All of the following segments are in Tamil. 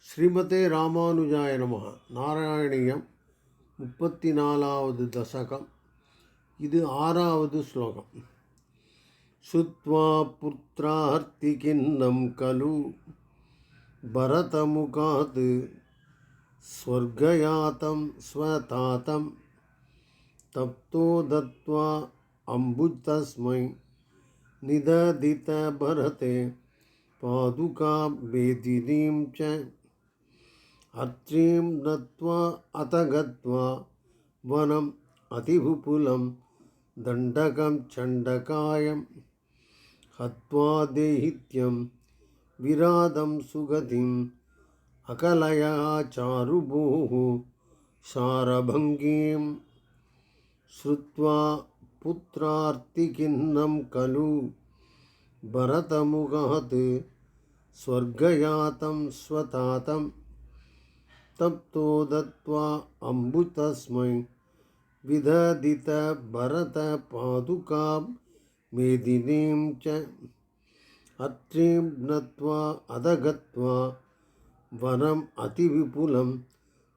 ஸ்ரீமதே ராமானுஜாய நம நாராயணியம் முப்பத்தி நாலாவது தசகம். இது ஆறாவது ஸ்லோகம். சுத்வா புத்திரார்த்தி கிண்ணம் கலு. பரதமுகாது ஸ்வர்கயாத்தம் ஸ்வதாத்தம். தப்தோ தத்வா அம்புத்தஸ்மை நிததித பரதே. பாதுகா வேதினீம் ச अर्त्रीं नत्वा अथ गत्वा वनम् अतिविपुलं दण्डकं चण्डकायं हत्वा देहित्यं विरादं सुगतिम् अकलया चारुभूः सारभङ्गीं श्रुत्वा पुत्रार्तिकिन्नं खलु भरतमुगात् स्वर्गयातं स्वतातं तप्तो दत्त्वा अम्बुतस्मै विदधितभरतपादुकां मेदिनीं च अत्रीं नत्वा अधगत्वा वनम् अतिविपुलं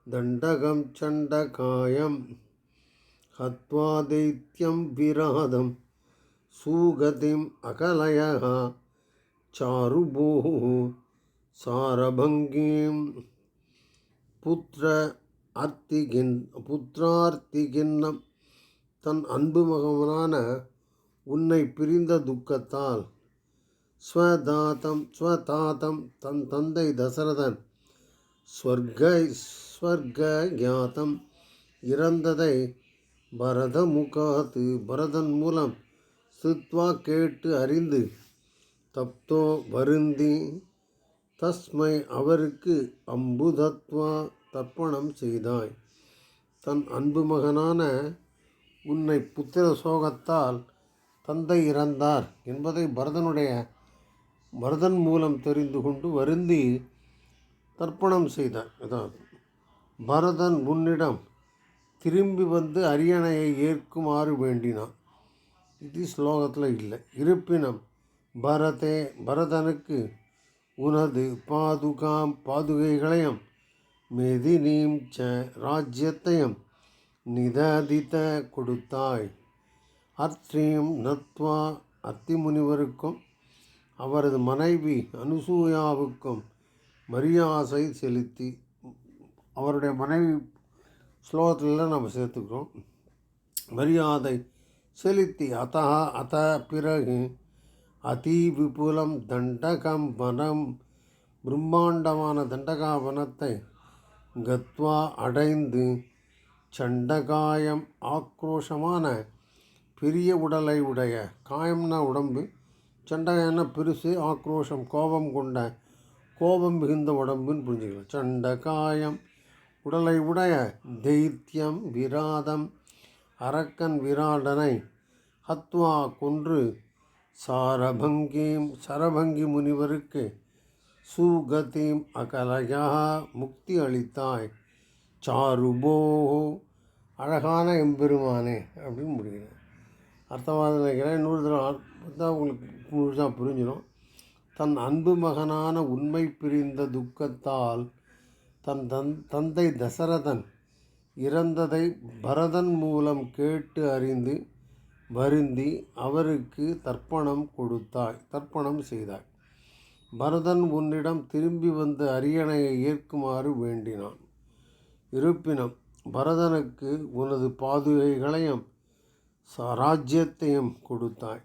दण्डकं चण्डकायं हत्वा दैत्यं विराधं सुगतिम् अकलयः चारुभूः सारभङ्गीं புத்திர அர்த்திகின் புத்திரார்த்திகின்னம். தன் அன்பு மகனான உன்னை பிரிந்த துக்கத்தால் ஸ்வதாத்தம் ஸ்வதாத்தம் தன் தந்தை தசரதன் ஸ்வர்க ஸ்வர்க ஞாதம் இறந்ததை பரத முகாத்து பரதன் மூலம் சித்வா கேட்டு அறிந்து தப்தோ வருந்தி தஸ்மை அவருக்கு அம்புதத்வா தர்ப்பணம் செய்தாய். தன் அன்பு மகனான உன்னை புத்திர சோகத்தால் தந்தை இறந்தார் என்பதை பரதனுடைய பரதன் மூலம் தெரிந்து கொண்டு வருந்தி தர்ப்பணம் செய்தார். அதாவது பரதன் உன்னிடம் திரும்பி வந்து அரியணையை ஏற்குமாறு வேண்டினான். இது ஸ்லோகத்தில் இல்லை. இருப்பினும் பரதே பரதனுக்கு உனது பாதுகாம் பாதுகைகளையும் மெதினீம் ச ராஜ்யத்தையும் நிததித கொடுத்தாய். அர்த்தியும் நத்வா அத்திமுனிவருக்கும் அவரது மனைவி அனுசூயாவுக்கும் மரியாதை செலுத்தி அவருடைய மனைவி ஸ்லோகத்தில் நம்ம சேர்த்துக்கிறோம். மரியாதை செலுத்தி அத்தா அத பிறகு அதி விபுலம் தண்டகம் வனம் பிரம்மாண்டமான தண்டகா வனத்தை கத்வா அடைந்து சண்டகாயம் ஆக்ரோஷமான பெரிய உடலை உடைய காயம்னா உடம்பு சண்டகாயம்னா பெருசு ஆக்ரோஷம் கோபம் கொண்ட கோபம் மிகுந்த உடம்புன்னு புரிஞ்சுக்கலாம். சண்டகாயம் உடலை உடைய தைத்தியம் விராதம் அரக்கன் விராடனை ஹத்வா கொன்று சாரபங்கீம் சரபங்கி முனிவருக்கு சுகதீம் அகலயா முக்தி அளித்தாய். சாருபோ அழகான எம்பெருமானே அப்படின்னு முடிகிறேன் அர்த்தமாக நினைக்கிறேன். இன்னொரு தடவை தான் உங்களுக்கு முழுசாக புரிஞ்சிடும். தன் அன்பு மகனான உண்மை பிரிந்த துக்கத்தால் தன் தன் தந்தை தசரதன் இறந்ததை பரதன் மூலம் கேட்டு அறிந்து வருந்தி அவருக்கு தர்ப்பணம் கொடுத்தாய் தர்ப்பணம் செய்தாய். பரதன் உன்னிடம் திரும்பி வந்த அரியணையை ஏற்குமாறு வேண்டினான். இருப்பினும் பரதனுக்கு உனது பாதுகைகளையும் ராஜ்யத்தையும் கொடுத்தாய்.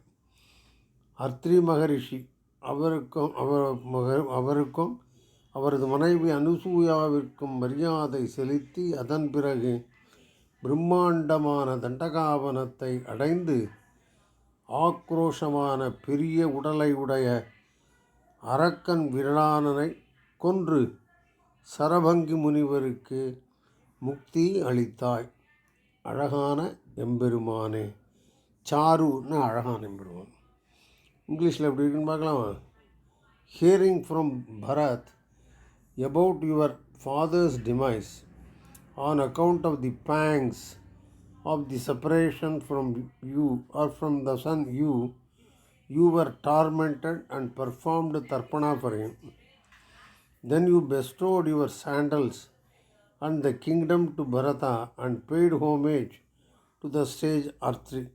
அத்ரி மகரிஷி அவருக்கும் அவர் அவருக்கும் அவரது மனைவி அனுசூயாவிற்கும் மரியாதை செலுத்தி அதன் பிறகு பிரம்மாண்டமான தண்டகாவனத்தை அடைந்து ஆக்ரோஷமான பெரிய உடலை உடைய அரக்கன் விரலானனை கொன்று சரபங்கி முனிவருக்கு முக்தி அளித்தாய். அழகான எம்பெருமானே. சாருன்னு அழகான எம்பெருமான். இங்கிலீஷில் எப்படி இருக்குன்னு பார்க்கலாமா? Hearing from Bharat about your father's demise on account of the pangs of the separation from you or from the son you you were tormented and performed tarpana for him Then you bestowed your sandals and the kingdom to Bharata and paid homage to the sage Artri.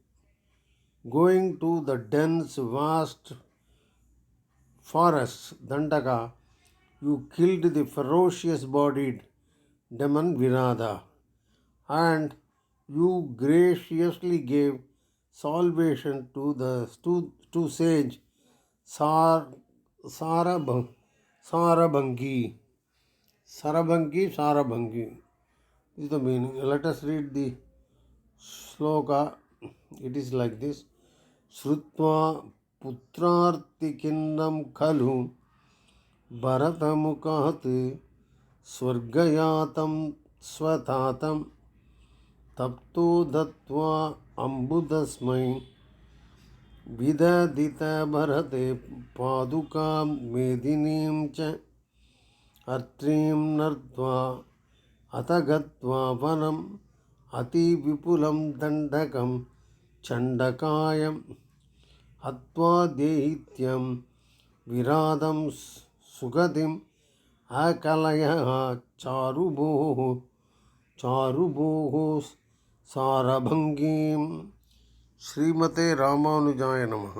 Going to the dense, vast forests, Dandaka, you killed the ferocious bodied demon Virada, and you graciously gave salvation to the to, to sage Sar, Sarabh, Sarabhangi. Sarabhangi, Sarabhangi is the meaning. Let us read the sloka. It is like this. श्रुत्वा पुत्रार्तिकिन्नं खलु भरतमुखात् स्वर्गयातं स्वतातं तप्तो दत्त्वा अम्बुदस्मै विदधितभरते पादुकां मेदिनीं च अर्त्रीं नर्त्वा अथ गत्वा वनम् अतिविपुलं दण्डकं चण्डकायं हत्वा देहित्यं विरादं सुगतिम् अकलयः चारुभोः चारुभोः सारभङ्गीं श्रीमते रामानुजाय नमः